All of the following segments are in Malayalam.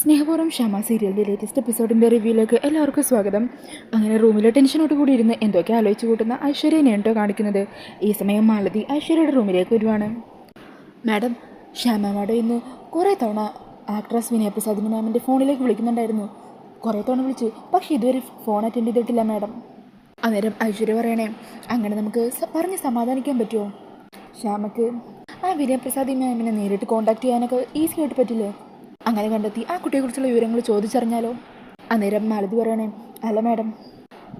സ്നേഹപൂർവം ക്ഷമ സീരിയലിന്റെ ലേറ്റസ്റ്റ് എപ്പിസോഡിന്റെ റിവ്യൂയിലേക്ക് എല്ലാവർക്കും സ്വാഗതം. അങ്ങനെ റൂമിലെ ടെൻഷനോട് കൂടി ഇരുന്ന് എന്തൊക്കെ ആലോചിച്ച് കൂട്ടുന്ന ഐശ്വര്യനെ കേട്ടോ കാണിക്കുന്നത്? ഈ സമയം മാലതി ഐശ്വര്യയുടെ റൂമിലേക്ക് വരുവാണ്. മാഡം ശ്യാമ മാഡം ഇന്ന് കുറേ തവണ ആക്ട്രസ് വിനയ പ്രസാദിനി മാമിന്റെ ഫോണിലേക്ക് വിളിക്കുന്നുണ്ടായിരുന്നു. കുറേ തവണ വിളിച്ചു പക്ഷേ ഇതുവരെ ഫോൺ അറ്റൻഡ് ചെയ്തിട്ടില്ല മാഡം. അന്നേരം ഐശ്വര്യ പറയണേ അങ്ങനെ നമുക്ക് പറഞ്ഞ് സമാധാനിക്കാൻ പറ്റുമോ? ശ്യാമക്ക് ആ വിനയപ്രസാദി മാമിനെ നേരിട്ട് കോൺടാക്ട് ചെയ്യാനൊക്കെ ഈസി ആയിട്ട് പറ്റില്ലേ? അങ്ങനെ കണ്ടെത്തി ആ കുട്ടിയെക്കുറിച്ചുള്ള വിവരങ്ങൾ ചോദിച്ചറിഞ്ഞാലോ? അന്നേരം മാലതി പറയണേ അല്ല മാഡം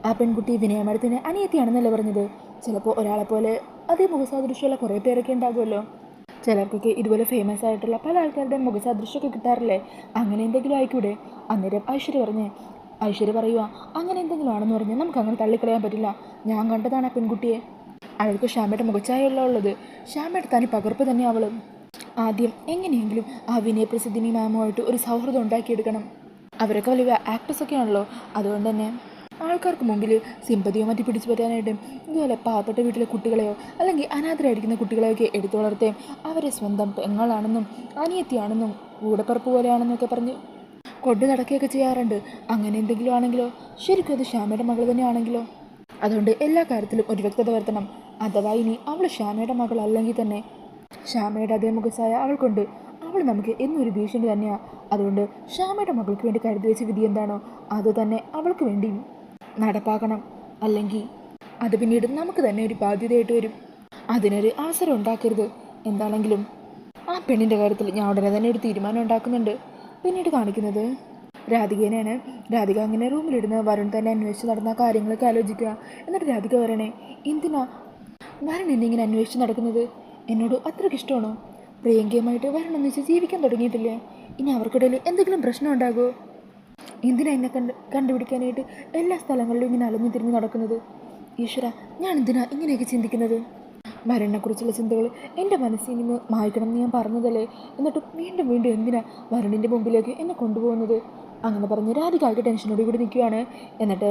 ആ പെൺകുട്ടി വിനയ മാഡത്തിന് അനിയത്തിയാണെന്നല്ലേ പറഞ്ഞത്. ചിലപ്പോൾ ഒരാളെപ്പോലെ അതേ മുഖസാദൃശ്യമുള്ള കുറേ പേരൊക്കെ ഉണ്ടാകുമല്ലോ. ചിലർക്കൊക്കെ ഇതുപോലെ ഫേമസ് ആയിട്ടുള്ള പല ആൾക്കാരുടെയും മുഖസാദൃശ്യമൊക്കെ കിട്ടാറില്ലേ? അങ്ങനെ എന്തെങ്കിലും ആയിക്കൂടെ? അന്നേരം ഐശ്വര്യ പറഞ്ഞേ ഐശ്വര്യ പറയുക അങ്ങനെ എന്തെങ്കിലും ആണെന്ന് പറഞ്ഞാൽ നമുക്ക് അങ്ങനെ തള്ളിക്കളയാൻ പറ്റില്ല. ഞാൻ കണ്ടതാണ് ആ പെൺകുട്ടിയെ. അവൾക്ക് ശ്യാമയുടെ മുഖച്ചായ ഉള്ളത്. ശ്യാമയുടെ തനി പകർപ്പ് തന്നെ അവളും. ആദ്യം എങ്ങനെയെങ്കിലും ആ വിനയ പ്രസിദ്ധിനി മാമുമായിട്ട് ഒരു സൗഹൃദം ഉണ്ടാക്കിയെടുക്കണം. അവരൊക്കെ വലിയ ആക്ട്രസൊക്കെ ആണല്ലോ അതുകൊണ്ട് തന്നെ ആൾക്കാർക്ക് മുമ്പിൽ സിമ്പതിയോ മറ്റു പിടിച്ചു പറ്റാനായിട്ടും ഇതുപോലെ പാവപ്പെട്ട വീട്ടിലെ കുട്ടികളെയോ അല്ലെങ്കിൽ അനാഥരായിരിക്കുന്ന കുട്ടികളെയൊക്കെ എടുത്തു വളർത്തുകയും അവരെ സ്വന്തം പെങ്ങളാണെന്നും അനിയത്തിയാണെന്നും കൂടപ്പറപ്പ് പോലെയാണെന്നൊക്കെ പറഞ്ഞ് കൊണ്ടു നടക്കുകയൊക്കെ ചെയ്യാറുണ്ട്. അങ്ങനെ എന്തെങ്കിലും ആണെങ്കിലോ? ശരിക്കും അത് ശ്യാമയുടെ മകൾ തന്നെയാണെങ്കിലോ? അതുകൊണ്ട് എല്ലാ കാര്യത്തിലും ഒരു വ്യക്തത വരുത്തണം. അഥവാ ഇനി അവൾ ശ്യാമയുടെ മകൾ അല്ലെങ്കിൽ തന്നെ ശ്യാമയുടെ അതേ മുഖസായ അവൾക്കുണ്ട്. അവൾ നമുക്ക് എന്നൊരു ഭീഷണി തന്നെയാണ് അതുകൊണ്ട് ശ്യാമയുടെ മകൾക്ക് വേണ്ടി കരുതി വെച്ച വിധി എന്താണോ അത് തന്നെ അവൾക്ക് വേണ്ടി നടപ്പാക്കണം. അല്ലെങ്കിൽ അത് പിന്നീട് നമുക്ക് തന്നെ ഒരു ബാധ്യതയായിട്ട് വരും. അതിനൊരു അവസരം ഉണ്ടാക്കരുത്. എന്താണെങ്കിലും ആ പെണ്ണിന്റെ കാര്യത്തിൽ ഞാൻ ഉടനെ തന്നെ ഒരു തീരുമാനം ഉണ്ടാക്കുന്നുണ്ട്. പിന്നീട് കാണിക്കുന്നത് രാധികേനെയാണ്. രാധിക അങ്ങനെ റൂമിലിരുന്ന് വരുൺ തന്നെ അന്വേഷിച്ച് നടന്ന കാര്യങ്ങളൊക്കെ ആലോചിക്കുക. എന്നിട്ട് രാധിക വരണേ എന്തിനാ വരുൺ എന്നെ ഇങ്ങനെ അന്വേഷിച്ച് നടക്കുന്നത്? എന്നോട് അത്രയ്ക്ക് ഇഷ്ടമാണോ? പ്രിയങ്കയുമായിട്ട് വരുൺ വെച്ച് ജീവിക്കാൻ തുടങ്ങിയിട്ടില്ലേ? ഇനി അവർക്കിടയിൽ എന്തെങ്കിലും പ്രശ്നം ഉണ്ടാകുമോ എന്തിനാ എന്നെ കണ്ട് കണ്ടുപിടിക്കാനായിട്ട് എല്ലാ സ്ഥലങ്ങളിലും ഇങ്ങനെ അലഞ്ഞു തിരിഞ്ഞ് നടക്കുന്നത്? ഈശ്വര ഞാൻ എന്തിനാ ഇങ്ങനെയൊക്കെ ചിന്തിക്കുന്നത്? വരുണിനെക്കുറിച്ചുള്ള ചിന്തകൾ എന്റെ മനസ്സിൽ നിന്ന് മായ്ക്കണം എന്ന് ഞാൻ പറഞ്ഞതല്ലേ? എന്നിട്ട് വീണ്ടും വീണ്ടും എന്തിനാ മരണിന്റെ മുമ്പിലേക്ക് എന്നെ കൊണ്ടുപോകുന്നത്? അങ്ങനെ പറഞ്ഞ് രാധികായിട്ട് ടെൻഷനോട് കൂടി നിൽക്കുകയാണ്. എന്നിട്ട്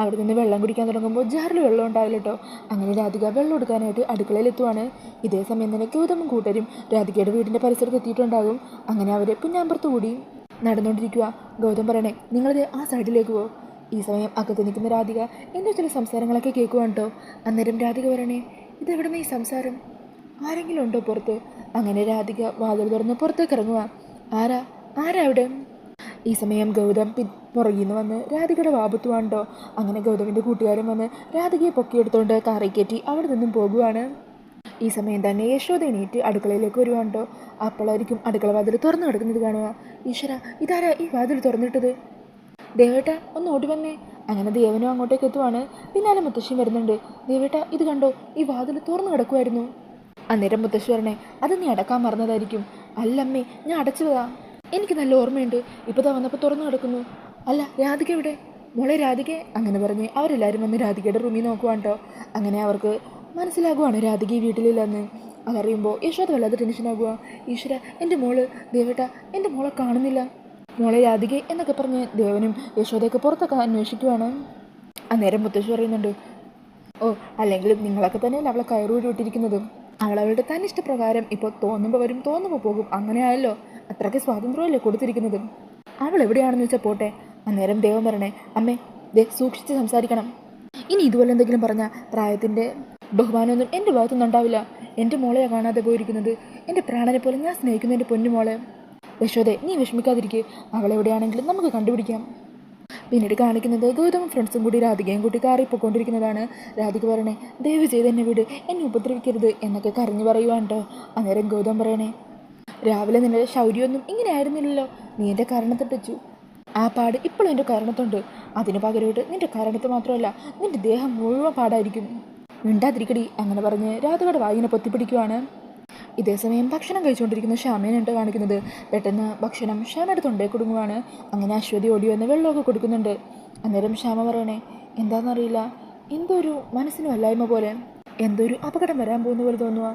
അവിടെ നിന്ന് വെള്ളം കുടിക്കാൻ തുടങ്ങുമ്പോൾ ജാറിൽ വെള്ളം ഉണ്ടാവില്ല കേട്ടോ അങ്ങനെ രാധിക വെള്ളം എടുക്കാനായിട്ട് അടുക്കളയിൽ എത്തുവാണ് ഇതേ സമയം തന്നെ ഗൗതമും കൂട്ടരും രാധികയുടെ വീടിന്റെ പരിസരത്ത് എത്തിയിട്ടുണ്ടാകും. അങ്ങനെ അവർ പിന്നാമ്പുറത്ത് കൂടി നടന്നുകൊണ്ടിരിക്കുക ഗൗതം പറയണേ നിങ്ങളിത് ആ സൈഡിലേക്ക് പോ. ഈ സമയം അകത്ത് നിൽക്കുന്ന രാധിക എന്തോ ചില സംസാരങ്ങളൊക്കെ കേൾക്കുവാണ് കേട്ടോ അന്നേരം രാധിക പറയണേ ഇതെവിടെ നിന്ന് ഈ സംസാരം? ആരെങ്കിലും ഉണ്ടോ പുറത്ത്? അങ്ങനെ രാധിക വാതിൽ തുറന്ന് പുറത്തേക്ക് ഇറങ്ങുക ആരാ? ആരാ അവിടെ? ഈ സമയം ഗൗതം പി പുറകിൽ നിന്ന് വന്ന് രാധികയുടെ വാപത്തുവാണ്ടോ അങ്ങനെ ഗൗതമിന്റെ കൂട്ടുകാരൻ വന്ന് രാധികയെ പൊക്കിയെടുത്തുകൊണ്ട് കാറി കയറ്റി അവിടെ നിന്നും പോകുവാണ്. ഈ സമയം തന്നെ യശോദ എണീറ്റ് അടുക്കളയിലേക്ക് വരുവാണ്ടോ? അപ്പോഴായിരിക്കും അടുക്കള വാതിൽ തുറന്നു കിടക്കുന്നത് കാണുക. ഈശ്വര ഇതാരാ ഈ വാതിൽ തുറന്നിട്ടത്? ദേവേട്ട ഒന്ന് ഓടി വന്നേ. അങ്ങനെ ദേവനും അങ്ങോട്ടേക്ക് എത്തുവാണ്. പിന്നാലെ മുത്തശ്ശി വരുന്നുണ്ട്. ദേവേട്ട ഇത് കണ്ടോ? ഈ വാതിൽ തുറന്നു കിടക്കുമായിരുന്നു അന്നേരം മുത്തശ്ശി പറഞ്ഞേ അത് നീ അടക്കാൻ മറന്നതായിരിക്കും. അല്ലമ്മേ ഞാൻ അടച്ചതാ. എനിക്ക് നല്ല ഓർമ്മയുണ്ട്. ഇപ്പോൾ താ വന്നപ്പോൾ തുറന്നു കിടക്കുന്നു അല്ല രാധിക എവിടെ? മോളെ രാധിക? അങ്ങനെ പറഞ്ഞ് അവരെല്ലാവരും വന്ന് രാധികയുടെ റൂമിൽ നോക്കുവാണ് കേട്ടോ അങ്ങനെ അവർക്ക് മനസ്സിലാകുവാണ് രാധിക ഈ വീട്ടിലില്ലെന്ന്. അതറിയുമ്പോൾ യശോദ വല്ലാതെ ടെൻഷനാകുക ഈശ്വര എന്റെ മോൾ ദേവേട്ട എന്റെ മോളെ കാണുന്നില്ല. മോളെ രാധിക എന്നൊക്കെ പറഞ്ഞ് ദേവനും യശോദയൊക്കെ പുറത്തൊക്കെ അന്വേഷിക്കുവാണ്. അന്നേരം മുത്തശ്ശി പറയുന്നുണ്ട് ഓ അല്ലെങ്കിൽ നിങ്ങളൊക്കെ തന്നെയല്ല അവളെ കയറൂരി വിട്ടിരിക്കുന്നത് അവൾ അവളുടെ തന്നിഷ്ടപ്രകാരം ഇപ്പോൾ തോന്നുമ്പോൾ വരും തോന്നുമ്പോൾ പോകും. അങ്ങനെ ആയല്ലോ. അത്രയ്ക്ക് സ്വാതന്ത്ര്യമല്ലേ കൊടുത്തിരിക്കുന്നത്? അവൾ എവിടെയാണെന്ന് വെച്ചാൽ പോട്ടെ. അന്നേരം ദേവൻ പറഞ്ഞേ അമ്മേ ദേ സൂക്ഷിച്ച് സംസാരിക്കണം. ഇനി ഇതുപോലെ എന്തെങ്കിലും പറഞ്ഞാൽ പ്രായത്തിന്റെ ബഹുമാനമൊന്നും എന്റെ ഭാഗത്തുനിന്ന് ഉണ്ടാവില്ല. എന്റെ മോളെയാണ് കാണാതെ പോയിരിക്കുന്നത്. എന്റെ പ്രാണനെ പോലെ ഞാൻ സ്നേഹിക്കുന്ന എന്റെ പൊന്നുമോളെ യശോദേ നീ വിഷമിക്കാതിരിക്കുക അവളെവിടെയാണെങ്കിലും നമുക്ക് കണ്ടുപിടിക്കാം. പിന്നീട് കാണിക്കുന്നത് ഗൗതമും ഫ്രണ്ട്സും കൂടി രാധികയും കൂട്ടി കാറി പോയിക്കൊണ്ടിരിക്കുന്നതാണ്. രാധിക പറയണേ ദയവ് ചെയ്ത് എന്നെ വിട്. എന്നെ ഉപദ്രവിക്കരുത് എന്നൊക്കെ കരഞ്ഞു പറയുവാണ്ടോ അന്നേരം ഗൗതം പറയണേ രാവിലെ നിന്റെ ശൗര്യമൊന്നും ഇങ്ങനെ ആയിരുന്നില്ലല്ലോ. നീ എന്റെ കാരണത്തിട്ടു ആ പാട് ഇപ്പോഴും എന്റെ കാരണത്തുണ്ട്. അതിന് പകരമായിട്ട് നിന്റെ കാരണത്ത് മാത്രമല്ല നിന്റെ ദേഹം മുഴുവൻ പാടായിരിക്കും. മിണ്ടാതിരിക്കടി അങ്ങനെ പറഞ്ഞ് രാധയുടെ വായിനെ പൊത്തിപ്പിടിക്കുവാണ്. ഇതേസമയം ഭക്ഷണം കഴിച്ചുകൊണ്ടിരിക്കുന്ന ശ്യാമേനുണ്ട് കാണിക്കുന്നത്. പെട്ടെന്ന് ഭക്ഷണം ശ്യാമയുടെ തൊണ്ടയിൽ കുടുങ്ങുവാണ്. അങ്ങനെ അശ്വതി ഓടി വന്ന് വെള്ളമൊക്കെ കൊടുക്കുന്നുണ്ട്. അന്നേരം ശ്യാമ പറയണേ എന്താണെന്നറിയില്ല എന്തോ ഒരു മനസ്സിന് വല്ലായ്മ പോലെ. എന്തോ ഒരു അപകടം വരാൻ പോകുന്ന പോലെ തോന്നുക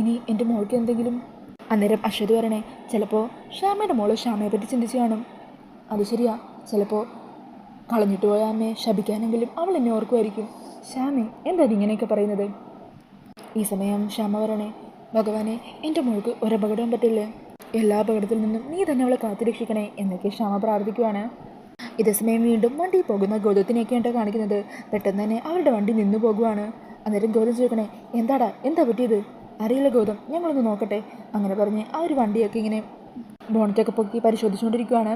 ഇനി എന്റെ മോൾക്ക് എന്തെങ്കിലും അന്നേരം അശ്വതി പറയണേ ചിലപ്പോൾ ശ്യാമയുടെ മോൾ ശ്യാമയെ പറ്റി ചിന്തിച്ച് കാണും. അത് ശരിയാ. ചിലപ്പോൾ കളഞ്ഞിട്ട് പോയ അമ്മയെ ശപിക്കാനെങ്കിലും അവൾ എന്നെ ഓർക്കുമായിരിക്കും. ശ്യാമി എന്താ ഇങ്ങനെയൊക്കെ പറയുന്നത്? ഈ സമയം ശ്യാമ പറയണേ ഭഗവാനെ എന്റെ മോൾക്ക് ഒരപകടവും പറ്റില്ലേ. എല്ലാ അപകടത്തിൽ നിന്നും നീ തന്നെ അവളെ കാത്തുരക്ഷിക്കണേ എന്നൊക്കെ ക്ഷമ പ്രാർത്ഥിക്കുവാണ്. ഇതേസമയം വീണ്ടും വണ്ടി പോകുന്ന ഗൗതത്തിനെയൊക്കെയാണ് കാണിക്കുന്നത്. പെട്ടെന്ന് തന്നെ അവരുടെ വണ്ടി നിന്നു പോകുവാണ്. അന്നേരം ഗൗതം ചോദിക്കണേ എന്താടാ? എന്താ പറ്റിയത്? അറിയില്ല ഗൗതം. ഞങ്ങളൊന്ന് നോക്കട്ടെ. അങ്ങനെ പറഞ്ഞ് ആ ഒരു വണ്ടിയൊക്കെ ഇങ്ങനെ ബോണറ്റൊക്കെ പൊക്കി പരിശോധിച്ചുകൊണ്ടിരിക്കുവാണ്.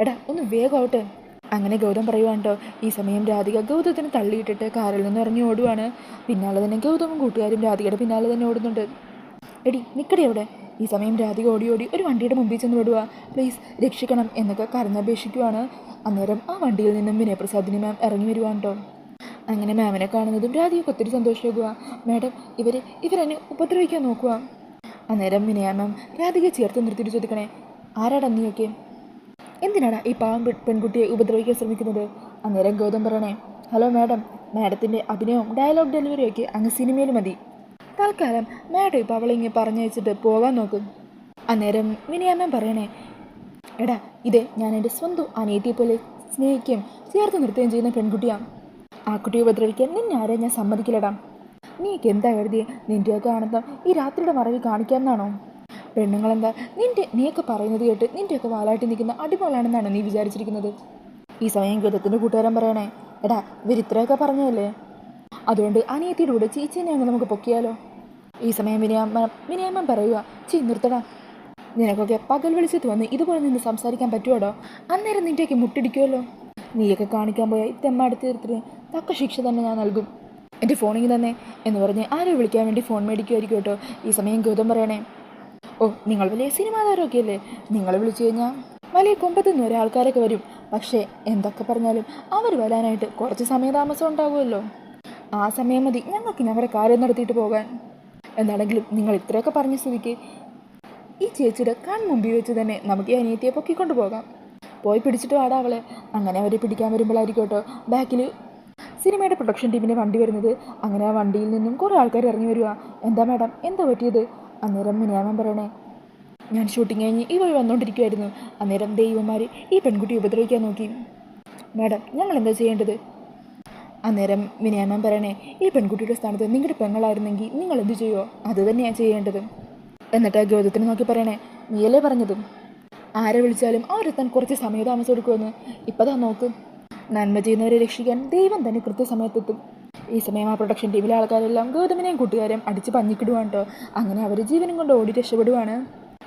എടാ ഒന്ന് വേഗമാവട്ടെ അങ്ങനെ ഗൗതം പറയുവാണ് കേട്ടോ ഈ സമയം രാധിക ഗൗതത്തിന് തള്ളിയിട്ടിട്ട് കാറിൽ നിന്ന് ഇറങ്ങി ഓടുവാണ്. പിന്നാലെ തന്നെ ഗൗതമും കൂട്ടുകാരും രാധികയുടെ പിന്നാലെ തന്നെ ഓടുന്നുണ്ട്. എടി നിൽക്കടി അവിടെ. ഈ സമയം രാധിക ഓടി ഓടി ഒരു വണ്ടിയുടെ മുമ്പിൽ ചെന്ന് വിടുക പ്ലീസ് രക്ഷിക്കണം എന്നൊക്കെ കരഞ്ഞപേക്ഷിക്കുവാണ്. അന്നേരം ആ വണ്ടിയിൽ നിന്നും വിനയപ്രസാദിനി മാം ഇറങ്ങി വരുവാണ് കേട്ടോ അങ്ങനെ മാമിനെ കാണുന്നതും രാധിയൊക്കെ ഒത്തിരി സന്തോഷമാകുക മാഡം ഇവർ ഇവരെന്നെ ഉപദ്രവിക്കാൻ നോക്കുക അന്നേരം വിനയ മാം രാധികയെ ചേർത്ത് നിർത്തിയിട്ട് ചോദിക്കണേ ആരാടാ നീയൊക്കെ? എന്തിനാടാ ഈ പാവം പെൺകുട്ടിയെ ഉപദ്രവിക്കാൻ ശ്രമിക്കുന്നത്? അന്നേരം ഗൗതം പറയണേ ഹലോ മാഡം മാഡത്തിന്റെ അഭിനയവും ഡയലോഗ് ഡെലിവറിയും ഒക്കെ അങ്ങ് സിനിമയിൽ മതി. തൽക്കാലം മാഡം ഇപ്പോൾ അവളെ ഇങ്ങനെ പറഞ്ഞയച്ചിട്ട് പോകാൻ നോക്കും. അന്നേരം വിനയാമ്മ പറയണേ എടാ ഇത് ഞാൻ എന്റെ സ്വന്തം അനിയത്തിയെ പോലെ സ്നേഹിക്കുകയും ചേർത്ത് നിർത്തുകയും ചെയ്യുന്ന പെൺകുട്ടിയാണ് ആ കുട്ടിയെ ഉപദ്രവിക്കാൻ നിന്നെ ആരെയും ഞാൻ സമ്മതിക്കില്ലടാ. നീക്ക് എന്താ കരുതി നിന്റെയൊക്കെ ആനന്ദം ഈ രാത്രിയുടെ മറവിൽ കാണിക്കാമെന്നാണോ? പെണ്ണുങ്ങളെന്താ? നിന്റെ നീയൊക്കെ പറയുന്നത് കേട്ട് നിന്റെയൊക്കെ വാലാട്ടി നിൽക്കുന്ന അടിമകളാണെന്നാണ് നീ വിചാരിച്ചിരിക്കുന്നത്? ഈ സമയം ഗതത്തിന്റെ കൂട്ടുകാരൻ പറയണേ. എടാ ഇവർ ഇത്രയൊക്കെ പറഞ്ഞതല്ലേ? അതുകൊണ്ട് അനിയത്തിയുടെ കൂടെ ചേച്ചീനെ അങ്ങ് നമുക്ക് പൊക്കിയാലോ? ഈ സമയം വിനയാമ്മ വിനയമ്മൻ പറയുക ചീ നിർത്തടാ. നിനക്കൊക്കെ പകൽ വെളിച്ചത്ത് വന്ന് ഇതുപോലെ നിന്ന് സംസാരിക്കാൻ പറ്റുമോടോ അന്നേരം നിന്റെയൊക്കെ മുട്ടിടിക്കുമല്ലോ നീയൊക്കെ കാണിക്കാൻ പോയാൽ ഇത്തമ്മ അടുത്ത് തീർത്തിട്ട് തക്ക ശിക്ഷ തന്നെ ഞാൻ നൽകും. എന്റെ ഫോണിൽ തന്നെ എന്ന് പറഞ്ഞ് ആരോ വിളിക്കാൻ വേണ്ടി ഫോൺ മേടിക്കുമായിരിക്കും കേട്ടോ. ഈ സമയം ഗൗതം പറയണേ. ഓ നിങ്ങൾ വലിയ സിനിമാ താരമൊക്കെ അല്ലേ നിങ്ങൾ വിളിച്ചു കഴിഞ്ഞാൽ വലിയ കൊമ്പത്ത് നിന്ന് വരെ ആൾക്കാരൊക്കെ വരും. പക്ഷേ എന്തൊക്കെ പറഞ്ഞാലും അവർ വരാനായിട്ട് കുറച്ച് സമയതാമസം ഉണ്ടാകുമല്ലോ ആ സമയം മതി ഞങ്ങൾക്ക് ഞങ്ങളുടെ കാര്യം നടത്തിയിട്ട് പോകാൻ. എന്താണെങ്കിലും നിങ്ങൾ ഇത്രയൊക്കെ പറഞ്ഞ സ്ഥിതിക്ക് ഈ ചേച്ചിയുടെ കൺമുമ്പിൽ വെച്ച് തന്നെ നമുക്ക് ഈ അനിയത്തിയെ പൊക്കിക്കൊണ്ട് പോകാം. പോയി പിടിച്ചിട്ട് വാടാ അവളെ. അങ്ങനെ അവരെ പിടിക്കാൻ വരുമ്പോഴായിരിക്കും കേട്ടോ. ബാക്കിൽ സിനിമയുടെ പ്രൊഡക്ഷൻ ടീമിന്റെ വണ്ടി വരുന്നത്. അങ്ങനെ ആ വണ്ടിയിൽ നിന്നും കുറേ ആൾക്കാർ ഇറങ്ങി വരിക എന്താ മാഡം എന്താ പറ്റിയത്? അന്നേരം മിനിയാമൻ പറയണേ ഞാൻ ഷൂട്ടിംഗ് കഴിഞ്ഞ് ഈ വഴി വന്നുകൊണ്ടിരിക്കുമായിരുന്നു അന്നേരം ദൈവന്മാർ ഈ പെൺകുട്ടി ഉപദ്രവിക്കാൻ നോക്കി. മാഡം ഞങ്ങൾ എന്താ ചെയ്യേണ്ടത്? അന്നേരം മിനിയാമൻ പറയണേ ഈ പെൺകുട്ടിയുടെ സ്ഥാനത്ത് നിങ്ങളുടെ പെങ്ങളായിരുന്നെങ്കിൽ നിങ്ങൾ എന്ത് ചെയ്യുമോ അത് തന്നെയാണ് ചെയ്യേണ്ടത്. എന്നിട്ട് ഗൗതത്തിനെ നോക്കി പറയണേ നീയല്ലേ പറഞ്ഞതും? ആരെ വിളിച്ചാലും അവരെത്താൻ കുറച്ച് സമയതാമസം എടുക്കുമെന്ന് ഇപ്പതാ നോക്ക്. നന്മ ചെയ്യുന്നവരെ രക്ഷിക്കാൻ ദൈവം തന്നെ കൃത്യസമയത്തെത്തും. ഈ സമയം ആ പ്രൊഡക്ഷൻ ടീമിലെ ആൾക്കാരെല്ലാം ഗൗതമിനെയും കൂട്ടുകാരും അടിച്ച് പഞ്ഞിക്കിടുവാണ് കേട്ടോ അങ്ങനെ അവർ ജീവനും കൊണ്ട് ഓടി രക്ഷപ്പെടുവാണ്.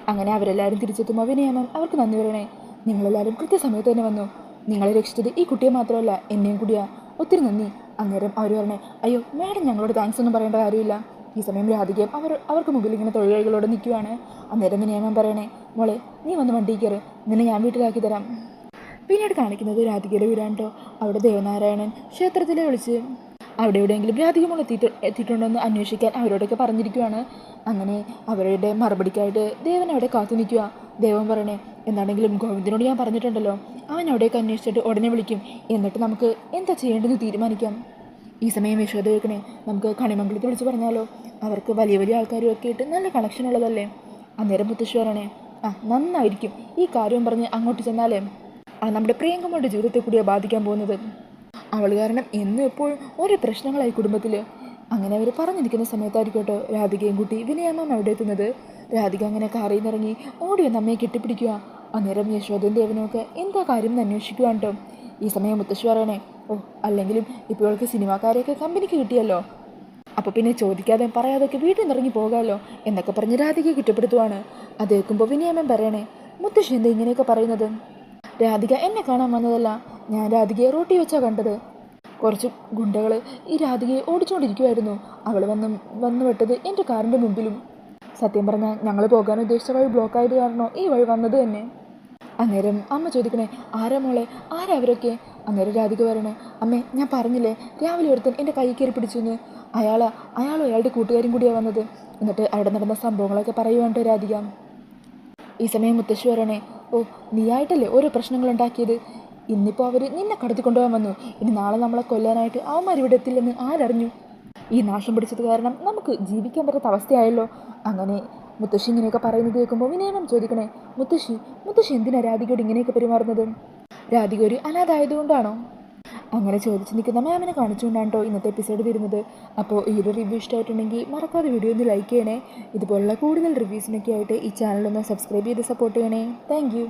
അങ്ങനെ അവരെല്ലാവരും തിരിച്ചെത്തുമ്പോൾ വിനയമൻ അവർക്ക് നന്ദി പറയണേ. നിങ്ങളെല്ലാവരും കൃത്യസമയത്ത് തന്നെ വന്നു. നിങ്ങളെ രക്ഷിച്ചത് ഈ കുട്ടിയെ മാത്രമല്ല എന്നെയും കൂടിയാ. ഒത്തിരി നന്ദി. അന്നേരം അവർ പറഞ്ഞേ അയ്യോ മാഡം ഞങ്ങളോട് താങ്ക്സ് ഒന്നും പറയേണ്ട കാര്യമില്ല. ഈ സമയം രാധികയും അവർ അവർക്ക് മുമ്പിൽ ഇങ്ങനെ തൊഴിലാളികളോട് നിൽക്കുവാണ്. അന്നേരം ഞാൻ പറയണേ മോളെ നീ വന്ന് വണ്ടി കയറ് നിന്നെ ഞാൻ വീട്ടിലാക്കി തരാം. പിന്നീട് കാണിക്കുന്നത് രാധികയുടെ വീടാണ് കേട്ടോ അവിടെ ദേവനാരായണൻ ക്ഷേത്രത്തിലെ വിളിച്ച് അവിടെ എവിടെയെങ്കിലും രാധിക മോൾ എത്തിയിട്ട് എത്തിയിട്ടുണ്ടോ എന്ന് അന്വേഷിക്കാൻ അവരോടൊക്കെ പറഞ്ഞിരിക്കുവാണ്. അങ്ങനെ അവരുടെ മറുപടിക്കായിട്ട് ദേവൻ അവിടെ കാത്തു നിൽക്കുക ദേവൻ പറയണേ എന്താണെങ്കിലും ഗോവിന്ദനോട് ഞാൻ പറഞ്ഞിട്ടുണ്ടല്ലോ. അവൻ അവിടേക്ക് അന്വേഷിച്ചിട്ട് ഉടനെ വിളിക്കും. എന്നിട്ട് നമുക്ക് എന്താ ചെയ്യേണ്ടതെന്ന് തീരുമാനിക്കാം. ഈ സമയം യശോദ കേൾക്കണേ നമുക്ക് കണിമംഗലത്ത് വിളിച്ച് പറഞ്ഞാലോ? അവർക്ക് വലിയ വലിയ ആൾക്കാരും ഒക്കെ നല്ല കണക്ഷൻ ഉള്ളതല്ലേ? അന്നേരം മുത്തശ്ശി ആ നന്നായിരിക്കും. ഈ കാര്യം പറഞ്ഞ് അങ്ങോട്ട് ചെന്നാലേ ആ നമ്മുടെ പ്രിയങ്കമ്മയുടെ ജീവിതത്തെ കൂടിയാണ് ബാധിക്കാൻ പോകുന്നത്. അവൾ കാരണം എന്നും എപ്പോഴും ഓരോ പ്രശ്നങ്ങളായി കുടുംബത്തിൽ അങ്ങനെ അവർ പറഞ്ഞിരിക്കുന്ന സമയത്തായിരിക്കും കേട്ടോ രാധികയും കുട്ടി വിനയമ്മ അവിടെ എത്തുന്നത്. രാധിക അങ്ങനെ കാറിൽ നിന്നിറങ്ങി ഓടി നമ്മയെ കെട്ടിപ്പിടിക്കുക. അന്നേരം യശോദൻ ദേവനൊക്കെ എന്താ കാര്യം എന്ന് അന്വേഷിക്കുവാണ് കേട്ടോ. ഈ സമയം മുത്തശ്ശി പറയണേ ഓ അല്ലെങ്കിലും ഇപ്പോൾ ഇവൾക്ക് സിനിമാക്കാരെയൊക്കെ കമ്പനിക്ക് കിട്ടിയല്ലോ. അപ്പോൾ പിന്നെ ചോദിക്കാതെ പറയാതൊക്കെ വീട്ടിൽ നിന്ന് ഇറങ്ങി പോകാമല്ലോ എന്നൊക്കെ പറഞ്ഞ് രാധിക കുറ്റപ്പെടുത്തുവാണ്. അത് കേൾക്കുമ്പോൾ വിനയമൻ പറയണേ മുത്തശ്ശി എന്താ ഇങ്ങനെയൊക്കെ പറയുന്നത്? രാധിക എന്നെ കാണാൻ വന്നതല്ല ഞാൻ രാധികയെ റോട്ടി വെച്ചാ കണ്ടത്. കുറച്ച് ഗുണ്ടകൾ ഈ രാധികയെ ഓടിച്ചുകൊണ്ടിരിക്കുമായിരുന്നു അവൾ വന്ന് വന്നു വിട്ടത് എന്റെ കാറിന്റെ മുമ്പിലും. സത്യം പറഞ്ഞാൽ ഞങ്ങൾ പോകാൻ ഉദ്ദേശിച്ച വഴി ബ്ലോക്ക് ആയത് കാരണോ ഈ വഴി വന്നത് തന്നെ. അന്നേരം അമ്മ ചോദിക്കണേ ആരാ മോളെ? ആരാ അവരൊക്കെ? അന്നേരം രാധിക പറയണേ അമ്മേ ഞാൻ പറഞ്ഞില്ലേ രാവിലെ ഒരുത്തൻ എന്റെ കൈ കയറി പിടിച്ചു എന്ന് അയാൾ അയാളും അയാളുടെ കൂട്ടുകാരും കൂടിയാണ് വന്നത്. എന്നിട്ട് അവിടെ നടന്ന സംഭവങ്ങളൊക്കെ പറയുവാണ്ട് രാധിക. ഈ സമയം മുത്തശ്ശി പറയണേ ഓ നീയായിട്ടല്ലേ ഓരോ പ്രശ്നങ്ങളുണ്ടാക്കിയത് ഇന്നിപ്പോൾ അവർ നിന്നെ കടത്തി കൊണ്ടുപോകാൻ വന്നു. ഇനി നാളെ നമ്മളെ കൊല്ലാനായിട്ട് അവന്മാർ ഇവിടെ എത്തില്ലെന്ന് ആരറിഞ്ഞു? ഈ നാശം പിടിച്ചത് കാരണം നമുക്ക് ജീവിക്കാൻ പറ്റാത്ത അവസ്ഥയായല്ലോ. അങ്ങനെ മുത്തശ്ശി ഇങ്ങനെയൊക്കെ പറയുന്നത് കേൾക്കുമ്പോൾ വിനയനം ചോദിക്കണേ മുത്തശ്ശി മുത്തശ്ശി എന്തിനാ രാധികയോട് ഇങ്ങനെയൊക്കെ പെരുമാറുന്നത്? രാധിക ഒരു അനാഥായതുകൊണ്ടാണോ? അങ്ങനെ ചോദിച്ച് നിൽക്കുന്ന മാമിനെ കാണിച്ചുകൊണ്ടാണ് കേട്ടോ ഇന്നത്തെ എപ്പിസോഡ് വരുന്നത്. അപ്പോൾ ഈ ഒരു റിവ്യൂ ഇഷ്ടമായിട്ടുണ്ടെങ്കിൽ മറക്കാതെ വീഡിയോ ഒന്ന് ലൈക്ക് ചെയ്യണേ. ഇതുപോലുള്ള കൂടുതൽ റിവ്യൂസിനൊക്കെ ആയിട്ട് ഈ ചാനലൊന്ന് സബ്സ്ക്രൈബ് ചെയ്ത് സപ്പോർട്ട് ചെയ്യണേ. താങ്ക്